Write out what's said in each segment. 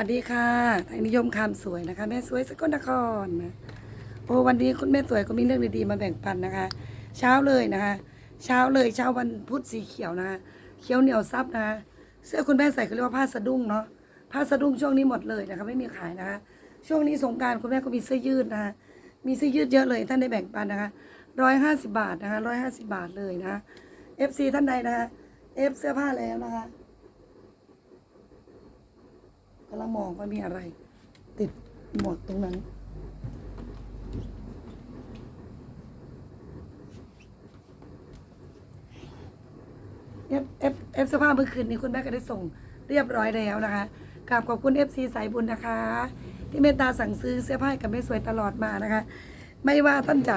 วัสดีค่ะไทยนิยมคำสวยนะคะ แม่สวยสกลนครนะโอ้วันนี้คุณแม่สวยก็มีเรื่องดีๆมาแบ่งปันนะคะ เช้าเลยนะคะ เช้าเลยเช้าวันพุธสีเขียวนะคะเขียวเหนียวซับนะคะเสื้อคุณแม่ใส่เขาเรียกว่าผ้าสะดุ้งเนาะผ้าสะดุ้งช่วงนี้หมดเลยนะคะ ไม่มีขายนะคะ ช่วงนี้สงการคุณแม่ก็มีเสื้อยืดนะคะมีเสื้อยืดเยอะเลยท่านได้แบ่งปันนะคะร้อยห้าสิบาทนะคะร้อยห้าสิบาทเลยนะคะ FC ท่านใดนะคะเอฟเสื้อผ้าแล้วนะคะ กำลังมองว่ามีอะไร ติดหมวกตรงนั้น เอฟเอฟเอฟสื้อผ้าเมื่อคืนนี้คุณแม่ก็ได้ส่งเรียบร้อยแล้วนะคะกราบขอบคุณเอฟซีสายบุญนะคะ ที่เมตตาสั่งซื้อเสื้อผ้ากับแม่สวยตลอดมานะคะ ไม่ว่าท่านจะ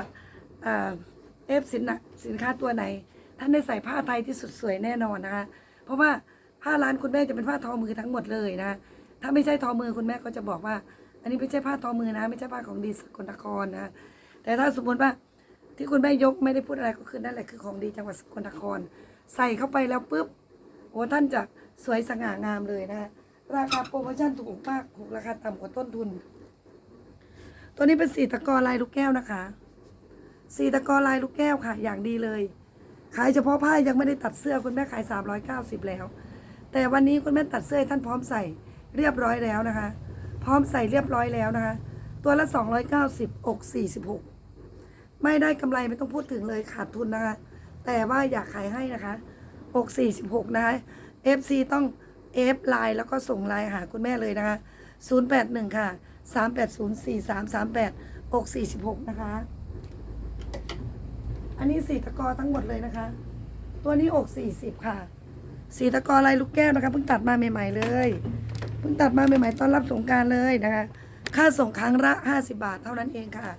เอฟสินสินค้าตัวไหน ท่านได้ใส่ผ้าไทยที่สุดสวยแน่นอนนะคะ เพราะว่าผ้าร้านคุณแม่จะเป็นผ้าทอมือทั้งหมดเลยนะะ ถ้าไม่ใช่ทอมือคุณแม่ก็จะบอกว่า อันนี้ไม่ใช่ผ้าทอมือนะ ไม่ใช่ผ้าของดีสกลนครนะ แต่ถ้าสมมติว่าที่คุณแม่ยกไม่ได้พูดอะไรก็คือนั่นแหละคือของดีจังหวัดสกลนคร ใส่เข้าไปแล้วปุ๊บโอ้ท่านจะสวยสง่างามเลยนะราคาโปรโมชั่นถูกมากถูกราคาต่ำกว่าต้นทุน ตัวนี้เป็นสีตะกอลายลูกแก้วนะคะ สีตะกอลายลูกแก้วค่ะ อย่างดีเลย ขายเฉพาะผ้ายังไม่ได้ตัดเสื้อคุณแม่ขาย 390 แล้ว แต่วันนี้คุณแม่ตัดเสื้อท่านพร้อมใส่ เรียบร้อยแล้วนะคะ พร้อมใส่เรียบร้อยแล้วนะคะ ตัวละ 290อก46 ไม่ได้กำไรไม่ต้องพูดถึงเลยขาดทุนนะคะ แต่ว่าอยากขายให้นะคะอก46 นะคะ FC ต้อง F ไลน์แล้วก็ส่งไลน์หาคุณแม่เลยนะคะ 081 ค่ะ 3804338 อก46 นะคะ อันนี้สีตะกอทั้งหมดเลยนะคะ ตัวนี้อกสี่สิบค่ะสีตะกอลายลูกแก้วนะคะเพิ่งตัดมาใหม่ ๆ เลย เพิ่งตัดมาใหม่ๆตอนรับสงการเลยนะคะ ค่าส่งครั้งละห้าสิบาทเท่านั้นเองค่ะ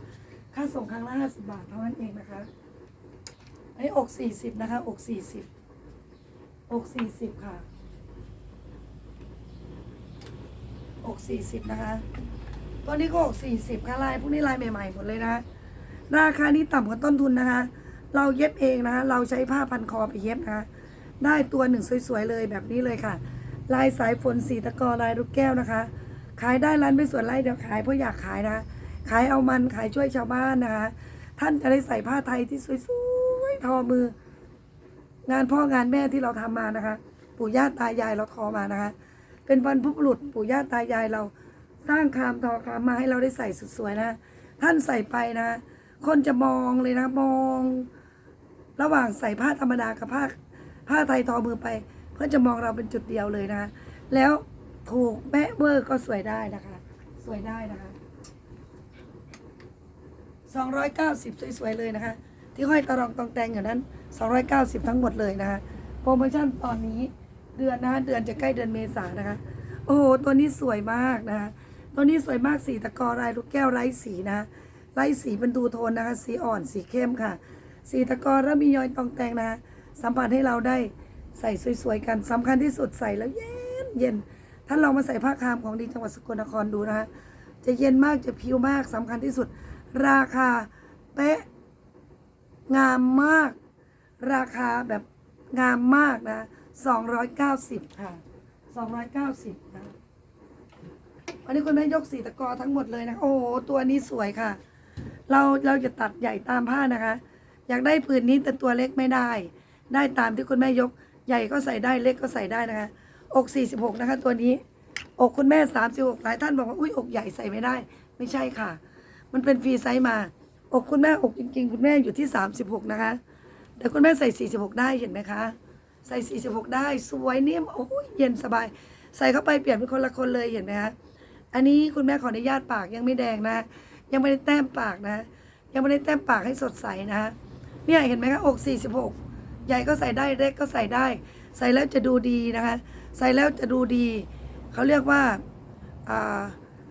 ค่าส่งครั้งละห้าสิบาทเท่านั้นเองนะคะอันนี้อกสี่สิบนะคะ อกสี่สิบอกสี่สิบค่ะ อกสี่สิบนะคะตัวนี้ก็อกสี่สิบค่ะลายพวกนี้ลายใหม่ๆหมดเลยนะคะราคานี้ต่ำกว่าต้นทุนนะคะ เราเย็บเองนะคะ เราใช้ผ้าพันคอไปเย็บนะคะ ได้ตัวหนึ่งสวยๆเลยแบบนี้เลยค่ะ ลายสายฝนสีตะกอลายลูกแก้วนะคะ ขายได้ร้านไม่ส่วนไร่เดี๋ยวขายเพราะอยากขายนะ ขายเอามันขายช่วยชาวบ้านนะคะ ท่านจะได้ใส่ผ้าไทยที่สวยๆทอมือ งานพ่องานแม่ที่เราทำมานะคะ ปู่ย่าตายายเราทอมานะคะ เป็นบรรพบุรุษปู่ย่าตายายเราสร้างคามทอคามมาให้เราได้ใส่สุดสวยนะ ท่านใส่ไปนะ คนจะมองเลยนะมอง ระหว่างใส่ผ้าธรรมดากับผ้าผ้าไทยทอมือไป พื่อจะมองเราเป็นจุดเดียวเลยนะแล้วถูกแม่เวอร์ก็สวยได้นะคะ สวยได้นะคะสองร้อยเก้าสิบสวยๆเลยนะคะ ที่ห้อยตะรองตองแตงอยู่นั้นสองร้อยเก้าสิบทั้งหมดเลยนะคะโปรโมชั่นตอนนี้เดือนนะคะเดือนจะใกล้เดือนเมษานะคะ โอ้โหตัวนี้สวยมากนะคะตัวนี้สวยมากสีตะกอลายลูกแก้วไร้สีนะไล่สีเป็นดูโทนนะคะ สีอ่อนสีเข้มค่ะ สีตะกอแล้วมียอยตองแตงนะคะสัมผัสให้เราได้ ใส่สวยๆกันสำคัญที่สุดใส่แล้วเย็นเย็นท่านลองมาใส่ผ้าคามของดีจังหวัดสกลนครดูนะคะจะเย็นมากจะผิวมากสำคัญที่สุด ราคาเป๊ะงามมาก ราคาแบบงามมากนะ290ค่ะ290นะวันนี้คุณแม่ยกสีตะกอทั้งหมดเลยนะ โอ้โห ตัวนี้สวยค่ะ เราเราจะตัดใหญ่ตามผ้านะคะ อยากได้ผืนนี้แต่ตัวเล็กไม่ได้ ได้ตามที่คุณแม่ยก ใหญ่ก็ใส่ได้เล็กก็ใส่ได้นะคะ อก 46 นะคะ ตัวนี้ อกคุณแม่ 36 หลายท่านบอกว่า อุ้ยอกใหญ่ใส่ไม่ได้ ไม่ใช่ค่ะ มันเป็นฟรีไซส์มา อกคุณแม่อกจริงๆ คุณแม่อยู่ที่ 36 นะคะ แต่คุณแม่ใส่ 46 ได้เห็นไหมคะ ใส่ 46 ได้สวยเนิ่มโอ้ยเย็นสบาย ใส่เข้าไปเปลี่ยนเป็นคนละคนเลยเห็นไหมคะ อันนี้คุณแม่ขออนุญาตปากยังไม่แดงนะ ยังไม่ได้แต้มปากนะ ยังไม่ได้แต้มปากให้สดใสนะเนี่ยเห็นไหมคะอก 46 ใหญ่ก็ใส่ได้เล็กก็ใส่ได้ ใส่แล้วจะดูดีนะคะ ใส่แล้วจะดูดี เขาเรียกว่า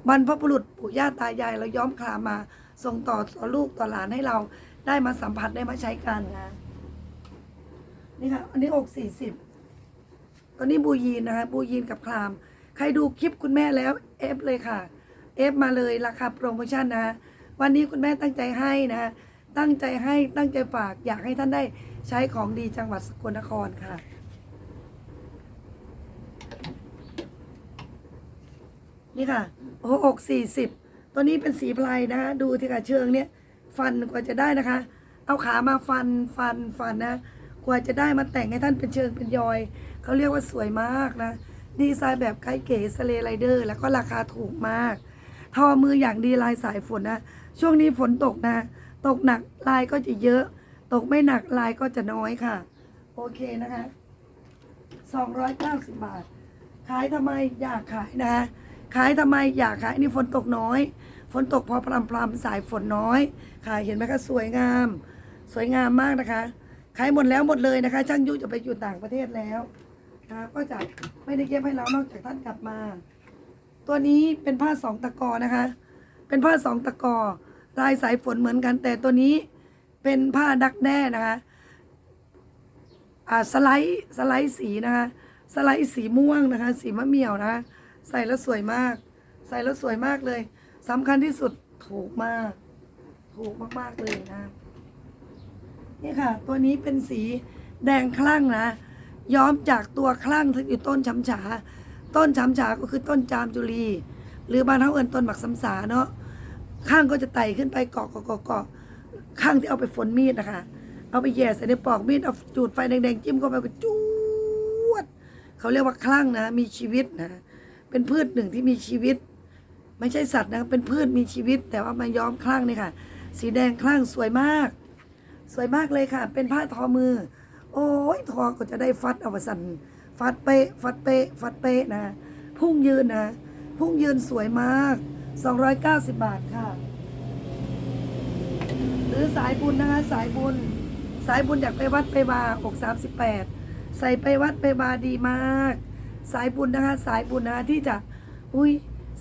บรรพบุรุษปู่ย่าตายายเราย้อมคลามมาส่งต่อต่อลูกต่อหลานให้เราได้มาสัมผัสได้มาใช้กันนะนี่ค่ะอันนี้อก40ตอนนี้บูยีนนะคะบูยีนกับคลาม ใครดูคลิปคุณแม่แล้วเอฟเลยค่ะเอฟมาเลยราคาโปรโมชั่นนะ วันนี้คุณแม่ตั้งใจให้นะ ตั้งใจให้ตั้งใจฝากอยากให้ท่านได้ใช้ของดีจังหวัดสกลนครค่ะ นี่ค่ะโอ้อกสี่สิบตัวนี้เป็นสีไพรนะคะดูที่ค่ะเชิงเนี่ย ฟันกว่าจะได้นะคะ เอาขามาฟันฟันฟันนะกว่าจะได้มาแต่งให้ท่านเป็นเชิงเป็นยอย เขาเรียกว่าสวยมากนะดีไซน์แบบไกด์เก๋สเลไรเดอร์ แล้วก็ราคาถูกมาก ทอมืออย่างดีลายสายฝนนะ ช่วงนี้ฝนตกนะ ตกหนักลายก็จะเยอะ ตกไม่หนักลายก็จะน้อยค่ะ โอเคนะคะ290 บาท ขายทำไมอยากขายนะขายทำไมอยากขายนี่ฝนตกน้อย ฝนตกพอพรำพรำสายฝนน้อย ขายเห็นไหมคะสวยงาม สวยงามมากนะคะ ขายหมดแล้วหมดเลยนะคะ ช่างยุจะไปอยู่ต่างประเทศแล้วนะก็จะไม่ได้เก็บให้เรานอกจากท่านกลับมา ตัวนี้เป็นผ้าสองตะกอนะคะ เป็นผ้าสองตะกอ ลายสายฝนเหมือนกัน แต่ตัวนี้เป็นผ้าดักแด้นะคะอ่าสไลด์สไลด์สีนะคะ สไลด์สีม่วงนะคะ สีมะเมี่ยวนะคะใส่แล้วสวยมาก ใส่แล้วสวยมากเลยสำคัญที่สุดถูกมาก ถูกมากๆเลยนะ นี่ค่ะ ตัวนี้เป็นสีแดงคลั่งนะ ย้อมจากตัวคลั่งที่อยู่ต้นช้ำฉา ต้นช้ำฉาก็คือต้นจามจุลี หรือบานเท้าเอิญต้นหมักสำสาเนาะ ข้างก็จะไต่ขึ้นไปเกาะเกาะเกาะเกาะข้างที่เอาไปฝนมีดนะคะ เอาไปแย่ใส่ในปอกมีดเอาจูดไฟแดงๆจิ้มเข้าไปก็จูดเขาเรียกว่าคลั่งนะ มีชีวิตนะ เป็นพืชหนึ่งที่มีชีวิต ไม่ใช่สัตว์นะ เป็นพืชมีชีวิต แต่ว่ามาย้อมคลั่งนี่ค่ะ สีแดงคลั่งสวยมาก สวยมากเลยค่ะ เป็นผ้าทอมือ โอ้ยทอก็จะได้ฟัดเอาวสันฟัดเป๊ะฟัดเป๊ะฟัดเป๊ะนะ พุ่งยืนนะ พุ่งยืนสวยมาก 290 บาทค่ะ หรือสายบุญนะคะ สายบุญ สายบุญอยากไปวัดไปบาอก38 ใส่ไปวัดไปบาดีมาก สายบุญนะคะ สายบุญนะคะที่จะ อุ้ย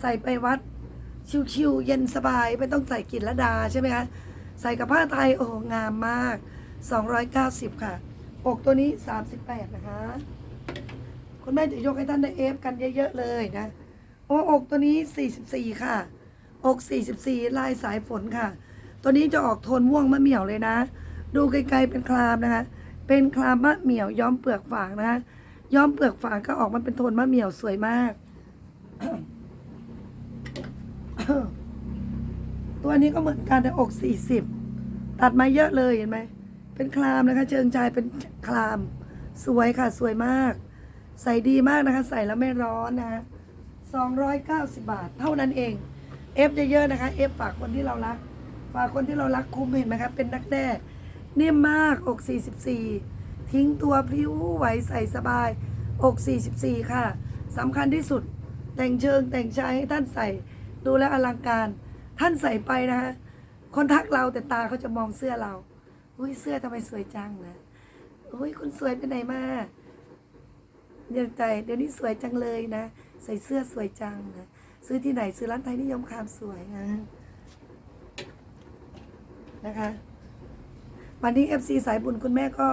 ใส่ไปวัด ชิวๆเย็นสบาย ไม่ต้องใส่กินละดาใช่ไหมคะ ใส่กับผ้าไทย โอ้งามมาก 290 ค่ะ อกตัวนี้ 38 นะคะ คุณแม่จะยกให้ท่านได้เอฟกันเยอะ ๆ เลยนะ โอ้อกตัวนี้ 44 ค่ะ อก 44 ลายสายฝนค่ะ ตัวนี้จะออกโทนม่วงมะเหมี่ยวเลยนะ ดูไกลๆเป็นคลามนะคะ เป็นคลามมะเหมี่ยวย้อมเปลือกฝางนะคะย้อมเปลือกฝางก็ออกมาเป็นโทนมะเหมี่ยวสวยมาก ตัวนี้ก็เหมือนกันแต่อก 40 ตัดมาเยอะเลยเห็นไหม เป็นคลามนะคะ เชิงชายเป็นคลาม สวยค่ะ สวยมาก ใส่ดีมากนะคะ ใส่แล้วไม่ร้อนนะคะ 290 บาท เท่านั้นเองเอฟเยอะๆนะคะเอฟฝากคนที่เรารัก ฝากคนที่เรารักคุ้มเห็นไหมครับเป็นนักแด้นิ่มมากอก44 ทิ้งตัวพลิ้วไหวใส่สบายอก44 ค่ะสำคัญที่สุดแต่งเชิงแต่งชายให้ท่านใส่ดูแลอลังการ ท่านใส่ไปนะคะคนทักเราแต่ตาเขาจะมองเสื้อเรา อุ้ยเสื้อทำไมสวยจังนะอุ้ยคุณสวยไปไหนมาเดี๋ยวใจเดี๋ยวนี้สวยจังเลยนะ ใส่เสื้อสวยจังนะซื้อที่ไหนซื้อร้านไทยนิยมคามสวยนะนะคะ วันนี้ FC สายบุญคุณแม่ก็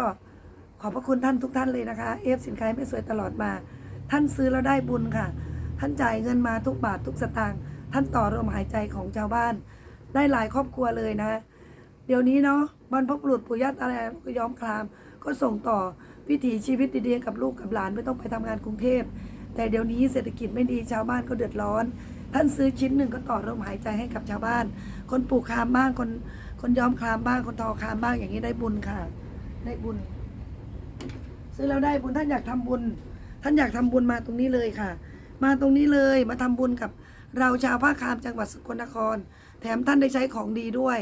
ขอบพระคุณท่านทุกท่านเลยนะคะเอฟสินค้าไม่สวยตลอดมา ท่านซื้อแล้วได้บุญค่ะ ท่านจ่ายเงินมาทุกบาททุกสตางค์ท่านต่อลมหายใจของชาวบ้าน ได้หลายครอบครัวเลยนะ เดี๋ยวนี้เนาะบรรพบุรุษปู่ย่าตายายก็ย้อมคลาม ก็ส่งต่อวิถีชีวิตดีๆกับลูกกับหลานไม่ต้องไปทำงานกรุงเทพ แต่เดี๋ยวนี้เศรษฐกิจไม่ดีชาวบ้านก็เดือดร้อน ท่านซื้อชิ้นหนึ่งก็ต่อลมหายใจให้กับชาวบ้าน คนปลูกคลามบ้างคนคนย้อมคลามบ้างคนทอคลามบ้างอย่างนี้ได้บุญค่ะ ได้บุญ ซื้อแล้วได้บุญท่านอยากทำบุญ ท่านอยากทำบุญมาตรงนี้เลยค่ะ มาตรงนี้เลยมาทำบุญกับเราชาวภาคคามจังหวัดสกลนคร แถมท่านได้ใช้ของดีด้วย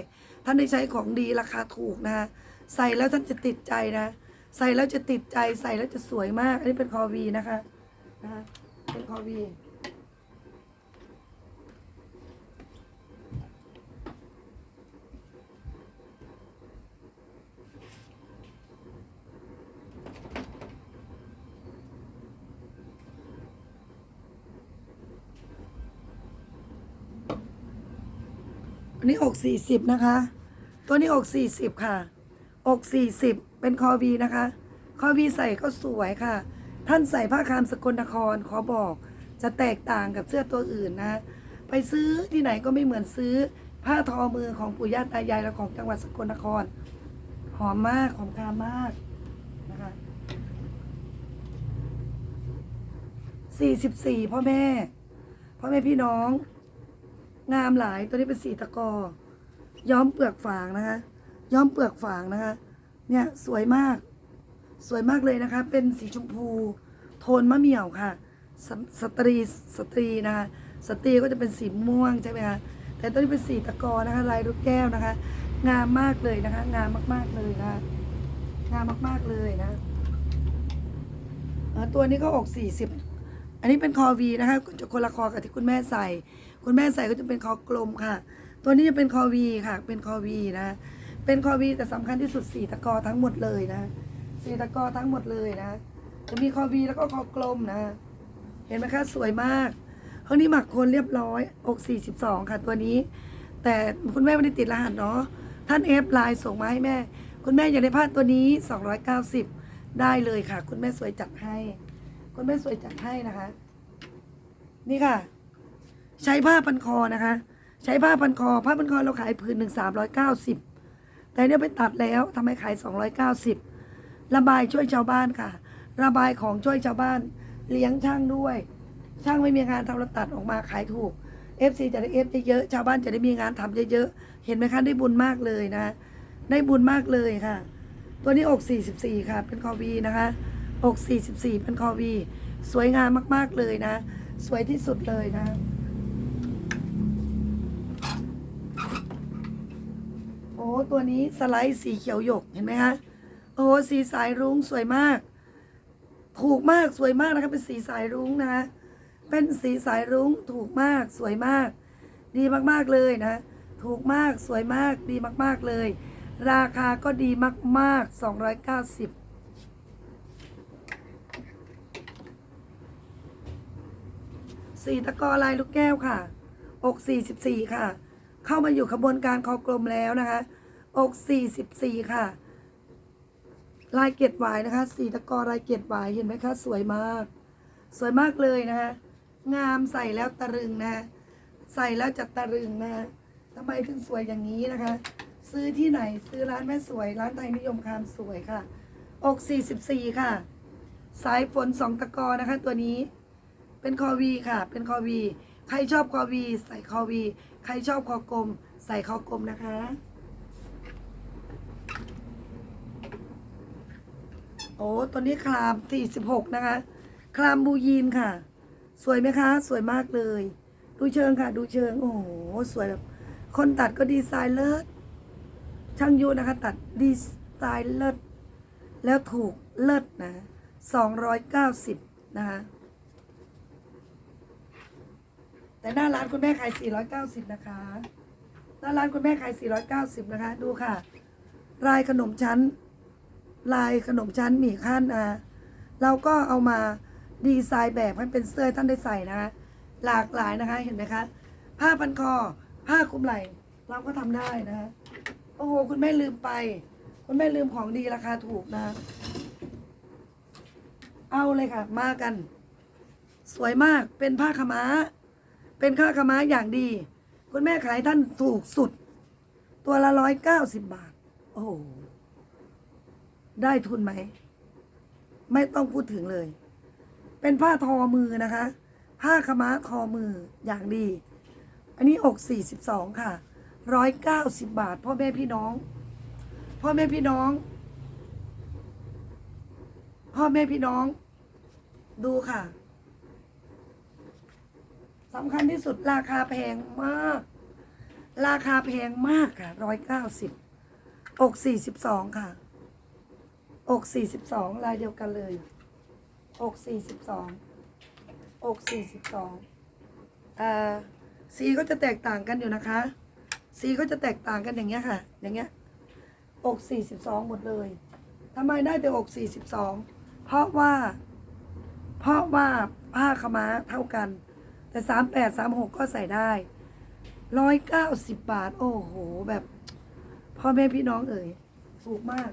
ท่านได้ใช้ของดีราคาถูกนะใส่แล้วท่านจะติดใจนะ ใส่แล้วจะติดใจใส่แล้วจะสวยมาก อันนี้เป็นคอวีนะคะ นะคะเป็นคอวีอันนี้อกสี่สิบนะคะ ตัวนี้อกสี่สิบค่ะ อกสี่สิบเป็นคอวีนะคะ คอวีใส่ก็สวยค่ะ ท่านใส่ผ้าคามสกลนครขอบอกจะแตกต่างกับเสื้อตัวอื่นนะ ไปซื้อที่ไหนก็ไม่เหมือนซื้อผ้าทอมือของปู่ย่าตายายและของจังหวัดสกลนคร หอมมากหอมคามมากนะคะสี่สิบสี่พ่อแม่ พ่อแม่พี่น้อง งามหลายตัวนี้เป็นสีตะกอ ย้อมเปลือกฝางนะคะ ย้อมเปลือกฝางนะคะ เนี่ยสวยมาก สวยมากเลยนะคะ เป็นสีชมพู โทนมะเหมี่ยวค่ะสสตรีสตรีนะคะสตรีก็จะเป็นสีม่วงใช่ไหมคะแต่ตัวนี้เป็นสีตะกอนะคะ ลายลูกแก้วนะคะ งามมากเลยนะคะ งามมากๆเลยนะคะงามมากๆเลยนะตัวนี้ก็ออกสี่สิบอันนี้เป็นคอวีนะคะจะคนละคอกับที่คุณแม่ใส่ คุณแม่ใส่ก็จะเป็นคอกลมค่ะ ตัวนี้จะเป็นคอวีค่ะ เป็นคอวีนะ เป็นคอวีแต่สำคัญที่สุดสีตะกอทั้งหมดเลยนะ สีตะกอทั้งหมดเลยนะ จะมีคอวีแล้วก็คอกลมนะ เห็นไหมคะสวยมากห้องนี้หมักคนเรียบร้อยอก42 ค่ะตัวนี้ แต่คุณแม่ไม่ได้ติดรหัสเนาะท่านเอฟไลน์ส่งมาให้แม่ คุณแม่อยากได้ผ้าตัวนี้ 290 ได้เลยค่ะ คุณแม่สวยจัดให้ คุณแม่สวยจัดให้นะคะ นี่ค่ะ ใช้ผ้าพันคอนะคะ ใช้ผ้าพันคอ ผ้าพันคอเราขายผืนหนึ่งสามร้อยเก้าสิบแต่เนี่ยไปตัดแล้วทำไมขายสองร้อยเก้าสิบ ระบายช่วยชาวบ้านค่ะ ระบายของช่วยชาวบ้าน เลี้ยงช่างด้วย ช่างไม่มีงานทำเราตัดออกมาขายถูก FC จะได้เอฟเยอะๆชาวบ้านจะได้มีงานทำเยอะๆเห็นไหมคะได้บุญมากเลยนะ ได้บุญมากเลยค่ะ ตัวนี้อก 44 ค่ะ เป็นคอวีนะคะอก 44 เป็นคอวี สวยงามมากๆเลยนะ สวยที่สุดเลยนะโอ้ตัวนี้สไลด์สีเขียวหยกเห็นไหมคะ โอ้สีสายรุ้งสวยมาก ถูกมากสวยมากนะคะเป็นสีสายรุ้งนะเป็นสีสายรุ้งถูกมากสวยมาก ดีมากๆเลยนะ ถูกมากสวยมากดีมากๆเลย ราคาก็ดีมากๆ 290สีตะกอลายลูกแก้วค่ะ อก44ค่ะ เข้ามาอยู่ขบวนการคอกลมแล้วนะคะ อก44ค่ะ ลายเกล็ดหวายนะคะสีตะกอลายเกล็ดหวายเห็นไหมคะ สวยมาก สวยมากเลยนะคะงามใส่แล้วตะรึงนะใส่แล้วจะตะรึงนะทำไมถึงสวยอย่างนี้นะคะ ซื้อที่ไหนซื้อร้านแม่สวย ร้านไทยนิยมคามสวยค่ะ อก 44 ค่ะ สายฝนสองตะกอนะคะ ตัวนี้เป็นคอวีค่ะ เป็นคอวี ใครชอบคอวี ใส่คอวี ใครชอบคอกลม ใส่คอกลมนะคะ โอ้ตัวนี้คลาม46นะคะ คลามบูยีนค่ะ สวยไหมคะ สวยมากเลย ดูเชิงค่ะ ดูเชิง โอ้โห สวยแบบ คนตัดก็ดีไซน์เลิศ ช่างยุนะคะ ตัดดีไซน์เลิศ แล้วถูกเลิศนะ290นะคะ แต่หน้าร้านคุณแม่ขาย490นะคะ หน้าร้านคุณแม่ขาย490นะคะ ดูค่ะลายขนมชั้น ลายขนมชั้นหมี่ขั้นอะเราก็เอามาดีไซน์แบบให้เป็นเสื้อให้ท่านได้ใส่นะคะหลากหลายนะคะเห็นไหมคะ ผ้าพันคอ ผ้าคลุมไหล่เราก็ทำได้นะคะโอ้โหคุณแม่ลืมไป คุณแม่ลืมของดีราคาถูกนะ เอาเลยค่ะ มากัน สวยมากเป็นผ้าขม้า เป็นผ้าขม้าอย่างดี คุณแม่ขายท่านถูกสุด ตัวละร้อยเก้าสิบบาท โอ้โห ได้ทุนไหม ไม่ต้องพูดถึงเลย เป็นผ้าทอมือนะคะ ผ้าขม้าทอมืออย่างดี อันนี้อกสี่สิบสองค่ะร้อยเก้าสิบบาท พ่อแม่พี่น้อง พ่อแม่พี่น้อง พ่อแม่พี่น้อง ดูค่ะสำคัญที่สุดราคาแพงมาก ราคาแพงมากค่ะร้อยเก้าสิบอกสี่สิบสองค่ะ อกสี่สิบสองลายเดียวกันเลยอกสี่สิบสองอกสี่สิบสองอ่าสีก็จะแตกต่างกันอยู่นะคะ สีก็จะแตกต่างกันอย่างเงี้ยค่ะ อย่างเงี้ย อกสี่สิบสองหมดเลยทำไมได้แต่อกสี่สิบสองเพราะว่า เพราะว่าผ้าขม้าเท่ากัน แต่สามแปดสามหกก็ใส่ได้ร้อยเก้าสิบบาท โอ้โห แบบ พ่อแม่พี่น้องเอ่ยถูกมาก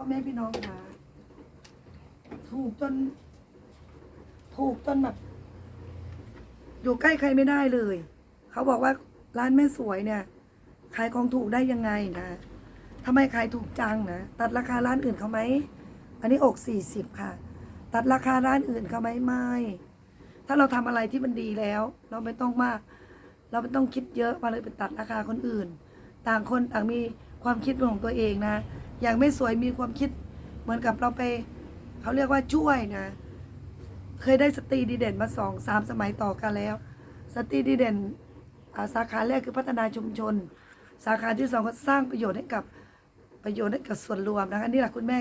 พ่อแม่พี่น้องค่ะถูกจน ถูกจนแบบ อยู่ใกล้ใครไม่ได้เลย เขาบอกว่าร้านแม่สวยเนี่ย ขายของถูกได้ยังไงนะทำไมขายถูกจังนะ ตัดราคาร้านอื่นเขาไหม อันนี้อกสี่สิบค่ะ ตัดราคาร้านอื่นเขาไหมไม่ ถ้าเราทำอะไรที่มันดีแล้ว เราไม่ต้องมาก เราไม่ต้องคิดเยอะมาเลยไปตัดราคาคนอื่น ต่างคนต่างมี ความคิดของตัวเองนะ อย่างไม่สวยมีความคิดเหมือนกับเราไปเขาเรียกว่าช่วยนะ เคยได้สตรีดีเด่นมาสองสามสมัยต่อกันแล้ว สตรีดีเด่นาสาขาแรกคือพัฒนาชุมชน สาขาที่สองก็สร้างประโยชน์ให้กับประโยชน์ให้กับส่วนรวมนะคะนี่แหละคุณแม่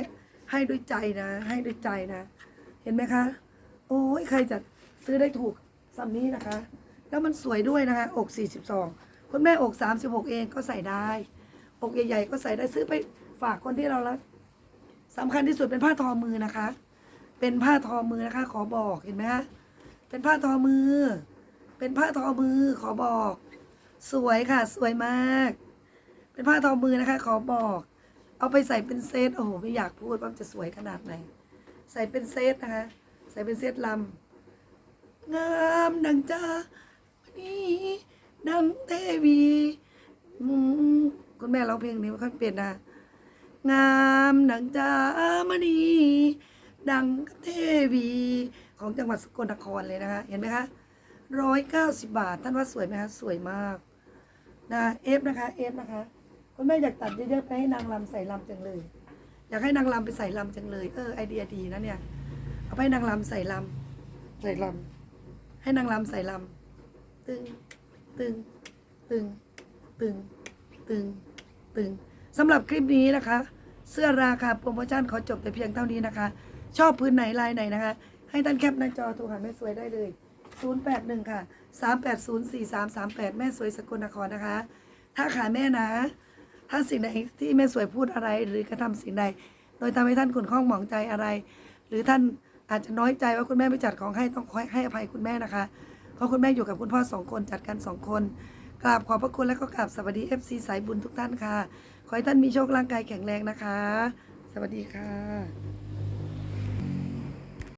ให้ด้วยใจนะ ให้ด้วยใจนะ เห็นไหมคะ โอ้ยใครจะซื้อได้ถูกสำนี้นะคะ แล้วมันสวยด้วยนะคะ อก 42 คุณแม่อก 36 เองก็ใส่ได้ อกใหญ่ๆก็ใส่ได้ซื้อไปฝากคนที่เรารักสำคัญที่สุดเป็นผ้าทอมือนะคะ เป็นผ้าทอมือนะคะ ขอบอกเห็นไหมคะเป็นผ้าทอมือ เป็นผ้าทอมือ ขอบอก สวยค่ะ สวยมาก เป็นผ้าทอมือนะคะ ขอบอก เอาไปใส่เป็นเซตโอ้โหไม่อยากพูดว่าจะสวยขนาดไหนใส่เป็นเซตนะคะ ใส่เป็นเซตลำงามดังจ้าวันนี้ดังเทวีอืม คุณแม่ร้องเพลงนี้ไม่ค่อยเป็นนะ งามดังจามณีดังเทวีของจังหวัดสกลนครเลยนะคะเห็นไหมคะร้อยเก้าสิบาท ท่านว่าสวยไหมคะสวยมากนะเอฟนะคะเอฟนะคะคุณแม่อยากตัดเยอะๆไปให้นางรำใส่รำจังเลย อยากให้นางรำไปใส่รำจังเลยเออไอเดียดีนะเนี่ยเอาไปนางรำใส่รำใส่รำให้นางรำใส่รำตึงตึงตึงตึงตึง ตึงสำหรับคลิปนี้นะคะ เสื้อราคาโปรโมชั่นขอจบแต่เพียงเท่านี้นะคะ ชอบพื้นไหนลายไหนนะคะ ให้ท่านแคปหน้าจอโทรหาแม่สวยได้เลย 081 ค่ะ 380 4338 แม่สวยสกลนครนะคะ ถ้าขายแม่นะ ถ้าสิ่งใดที่แม่สวยพูดอะไรหรือกระทำสิ่งใด โดยทำให้ท่านขุนข้องหมองใจอะไร หรือท่านอาจจะน้อยใจว่าคุณแม่ไม่จัดของให้ต้องขอให้อภัยคุณแม่นะคะเพราะคุณแม่อยู่กับคุณพ่อสองคนจัดกันสองคน กราบขอบพระคุณและก็กราบสวัสดี FC สายบุญทุกท่านค่ะ ขอให้ท่านมีโชคร่างกายแข็งแรงนะคะ สวัสดีค่ะ